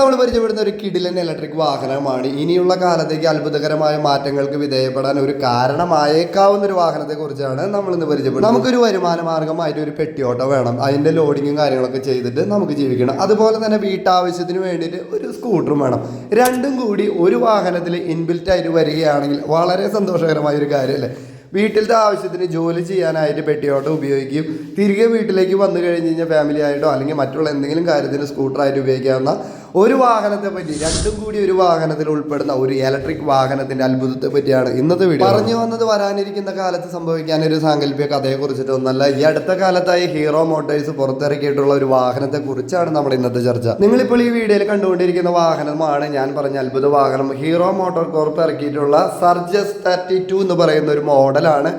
നമ്മൾ പരിചയപ്പെടുന്ന ഒരു കിടിലൻ ഇലക്ട്രിക് വാഹനമാണ്. ഇനിയുള്ള കാലത്തേക്ക് അത്ഭുതകരമായ മാറ്റങ്ങൾക്ക് വിധേയപ്പെടാൻ ഒരു കാരണമായേക്കാവുന്ന ഒരു വാഹനത്തെ കുറിച്ചാണ് നമ്മൾ ഇന്ന് പരിചയപ്പെടുന്നത്. നമുക്കൊരു വരുമാന മാർഗമായിട്ട് ഒരു പെട്ടിയോട്ടോ വേണം. അതിന്റെ ലോഡിങ്ങും കാര്യങ്ങളൊക്കെ ചെയ്തിട്ട് നമുക്ക് ജീവിക്കണം. അതുപോലെ തന്നെ വീട്ടാവശ്യത്തിന് വേണ്ടിയിട്ട് ഒരു സ്കൂട്ടറും വേണം. രണ്ടും കൂടി ഒരു വാഹനത്തിൽ ഇൻബിൽറ്റ് ആയിട്ട് വരികയാണെങ്കിൽ വളരെ സന്തോഷകരമായ ഒരു കാര്യമല്ലേ? വീട്ടിലത്തെ ആവശ്യത്തിന് ജോലി ചെയ്യാനായിട്ട് പെട്ടിയോട്ടം ഉപയോഗിക്കും തിരികെ വീട്ടിലേക്ക് വന്നു കഴിഞ്ഞ് കഴിഞ്ഞാൽ ഫാമിലി ആയിട്ടോ അല്ലെങ്കിൽ മറ്റുള്ള എന്തെങ്കിലും കാര്യത്തിന് സ്കൂട്ടറായിട്ട് ഉപയോഗിക്കാവുന്ന ഒരു വാഹനത്തെ പറ്റി രണ്ടും കൂടി ഒരു വാഹനത്തിൽ ഉൾപ്പെടുന്ന ഒരു ഇലക്ട്രിക് വാഹനത്തിന്റെ അത്ഭുതത്തെ പറ്റിയാണ് ഇന്നത്തെ വീഡിയോ പറഞ്ഞു വന്നത് വരാനിരിക്കുന്ന കാലത്ത് സംഭവിക്കാൻ ഒരു സാങ്കല്പിക കഥയെ കുറിച്ചിട്ടൊന്നല്ല. ഈ അടുത്ത കാലത്തായി ഹീറോ മോട്ടോഴ്സ് പുറത്തിറക്കിയിട്ടുള്ള ഒരു വാഹനത്തെ കുറിച്ചാണ് നമ്മുടെ ഇന്നത്തെ ചർച്ച. നിങ്ങളിപ്പോൾ ഈ വീഡിയോയിൽ കണ്ടുകൊണ്ടിരിക്കുന്ന വാഹനമാണ് ഞാൻ പറഞ്ഞ അത്ഭുത വാഹനം. ഹീറോ മോട്ടോർ കോർപ്പ് ഇറക്കിയിട്ടുള്ള സർജസ് തേർട്ടി ടു എന്ന് പറയുന്ന ഒരു മോഡലാണ്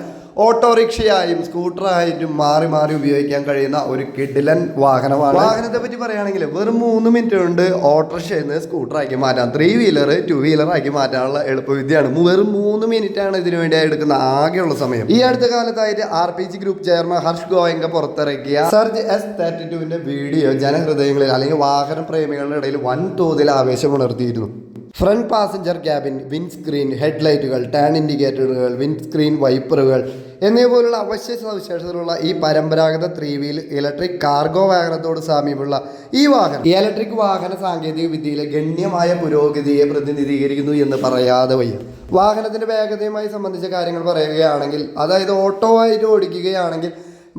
ഓട്ടോറിക്ഷയായും സ്കൂട്ടറായിട്ടും മാറി മാറി ഉപയോഗിക്കാൻ കഴിയുന്ന ഒരു കിഡിലൻ വാഹനമാണ്. വാഹനത്തെ പറ്റി പറയുകയാണെങ്കിൽ വെറും മൂന്ന് മിനിറ്റ് കൊണ്ട് ഓട്ടോറിക്ഷയിൽ നിന്ന് സ്കൂട്ടറാക്കി മാറ്റാം. ത്രീ വീലർ ടു വീലർ ആക്കി മാറ്റാനുള്ള എളുപ്പവിദ്യയാണ്. വെറും മൂന്ന് മിനിറ്റ് ആണ് ഇതിനു വേണ്ടി എടുക്കുന്ന ആകെയുള്ള സമയം. ഈ അടുത്ത കാലത്തായിട്ട് R P G group chairman Harsh Goenka പുറത്തിറക്കിയ സർജ് എസ് തേർട്ടി ടുവിന്റെ വീഡിയോ ജനഹൃദയങ്ങളിൽ അല്ലെങ്കിൽ വാഹന പ്രേമികളുടെ ഇടയിൽ വൻതോതിൽ ആവേശമുണർത്തിയിരുന്നു. ഫ്രണ്ട് പാസഞ്ചർ ക്യാബിൻ വിൻസ്ക്രീൻ ഹെഡ്ലൈറ്റുകൾ ടേൺ ഇൻഡിക്കേറ്ററുകൾ വിൻസ്ക്രീൻ വൈപ്പറുകൾ എന്നിവ പോലുള്ള അവശ്യ സവിശേഷതകളുള്ള ഈ പരമ്പരാഗത ത്രീ വീൽ ഇലക്ട്രിക് കാർഗോ വാഹനത്തോട് സാമ്യമുള്ള ഈ വാഹനം. ഇലക്ട്രിക് വാഹന സാങ്കേതിക വിദ്യയിലെ ഗണ്യമായ പുരോഗതിയെ പ്രതിനിധീകരിക്കുന്നു എന്ന് പറയാതെ വയ്യ. വാഹനത്തിന്റെ വേഗതയുമായി സംബന്ധിച്ച കാര്യങ്ങൾ പറയുകയാണെങ്കിൽ അതായത് ഓട്ടോ ആയിട്ട് ഓടിക്കുകയാണെങ്കിൽ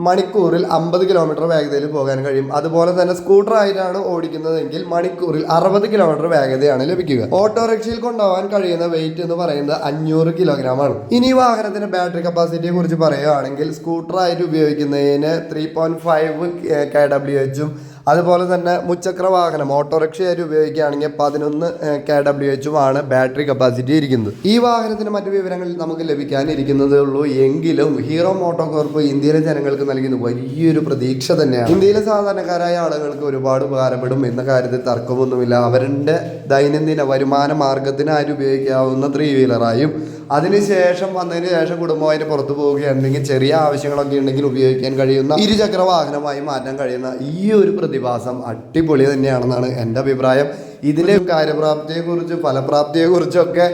മണിക്കൂറിൽ അമ്പത് കിലോമീറ്റർ വേഗതയിൽ പോകാൻ കഴിയും. അതുപോലെ തന്നെ സ്കൂട്ടർ ആയിട്ടാണ് ഓടിക്കുന്നതെങ്കിൽ മണിക്കൂറിൽ അറുപത് കിലോമീറ്റർ വേഗതയാണ് ലഭിക്കുക. ഓട്ടോറിക്ഷയിൽ കൊണ്ടുപോകാൻ കഴിയുന്ന വെയിറ്റ് എന്ന് പറയുന്നത് അഞ്ഞൂറ് കിലോഗ്രാം ആണ്. ഇനി വാഹനത്തിന്റെ ബാറ്ററി കപ്പാസിറ്റിയെ കുറിച്ച് പറയുകയാണെങ്കിൽ സ്കൂട്ടർ ആയിട്ട് ഉപയോഗിക്കുന്നതിന് three point five K W എച്ചും അതുപോലെ തന്നെ മുച്ചക്ര വാഹനം ഓട്ടോറിക്ഷയായിട്ട് ഉപയോഗിക്കുകയാണെങ്കിൽ പതിനൊന്ന് കെ ഡബ്ല്യു എച്ചുമാണ് ബാറ്ററി കപ്പാസിറ്റി ഇരിക്കുന്നത്. ഈ വാഹനത്തിന് മറ്റു വിവരങ്ങൾ നമുക്ക് ലഭിക്കാനിരിക്കുന്നതേ ഉള്ളൂ. എങ്കിലും ഹീറോ മോട്ടോ കോർപ്പ് ഇന്ത്യയിലെ ജനങ്ങൾക്ക് നൽകുന്ന വലിയൊരു പ്രതീക്ഷ തന്നെയാണ്. ഇന്ത്യയിലെ സാധാരണക്കാരായ ആളുകൾക്ക് ഒരുപാട് ഉപകാരപ്പെടും എന്ന കാര്യത്തിൽ തർക്കമൊന്നുമില്ല. അവരുടെ ദൈനംദിന വരുമാന മാർഗത്തിനായിട്ട് ഉപയോഗിക്കാവുന്ന ത്രീ വീലറായും അതിനുശേഷം വന്നതിന് ശേഷം കുടുംബമായിട്ട് പുറത്തു പോവുകയാണെങ്കിൽ ചെറിയ ആവശ്യങ്ങളൊക്കെ ഉണ്ടെങ്കിൽ ഉപയോഗിക്കാൻ കഴിയുന്ന ഇരുചക്ര വാഹനമായി മാറ്റാൻ കഴിയുന്ന ഈ ഒരു പ്രതിഭാസം അടിപൊളി തന്നെയാണെന്നാണ് എന്റെ അഭിപ്രായം. ഇതിന്റെ കാര്യപ്രാപ്തിയെക്കുറിച്ച് ഫലപ്രാപ്തിയെക്കുറിച്ചൊക്കെ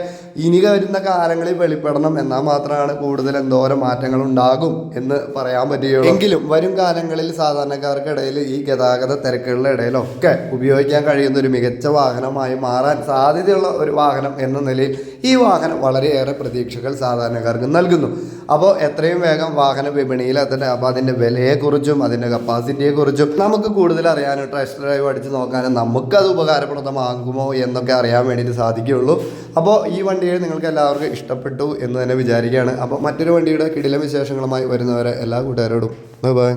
ഇനി വരുന്ന കാലങ്ങളിൽ വെളിപ്പെടണം എന്നാൽ മാത്രമാണ് കൂടുതൽ എന്തോരം മാറ്റങ്ങൾ ഉണ്ടാകും എന്ന് പറയാൻ പറ്റുകയുള്ളൂ. എങ്കിലും വരും കാലങ്ങളിൽ സാധാരണക്കാർക്കിടയിൽ ഈ ഗതാഗത തിരക്കുകളുടെ ഇടയിലൊക്കെ ഉപയോഗിക്കാൻ കഴിയുന്ന ഒരു മികച്ച വാഹനമായി മാറാൻ സാധ്യതയുള്ള ഒരു വാഹനം എന്ന നിലയിൽ ഈ വാഹനം വളരെയേറെ പ്രതീക്ഷകൾ സാധാരണക്കാർക്ക് നൽകുന്നു. അപ്പോൾ എത്രയും വേഗം വാഹന വിപണിയിൽ എത്തട്ടെ അപ്പോൾ അതിന്റെ വിലയെക്കുറിച്ചും അതിന്റെ കപ്പാസിറ്റിയെക്കുറിച്ചും നമുക്ക് കൂടുതൽ അറിയാനും ടെസ്റ്റ് ഡ്രൈവ് അടിച്ച് നോക്കാനും നമുക്കത് ഉപകാരപ്രദമാകുമോ എന്നൊക്കെ അറിയാൻ വേണ്ടിയിട്ട് സാധിക്കുകയുള്ളൂ. അപ്പോൾ ഈ വണ്ടിയെ നിങ്ങൾക്ക് എല്ലാവർക്കും ഇഷ്ടപ്പെട്ടു എന്ന് തന്നെ വിചാരിക്കുകയാണ്. അപ്പോൾ മറ്റൊരു വണ്ടിയുടെ കിടിലം വിശേഷങ്ങളുമായി വരുന്നവരെ എല്ലാ കൂട്ടുകാരോടും. Bye bye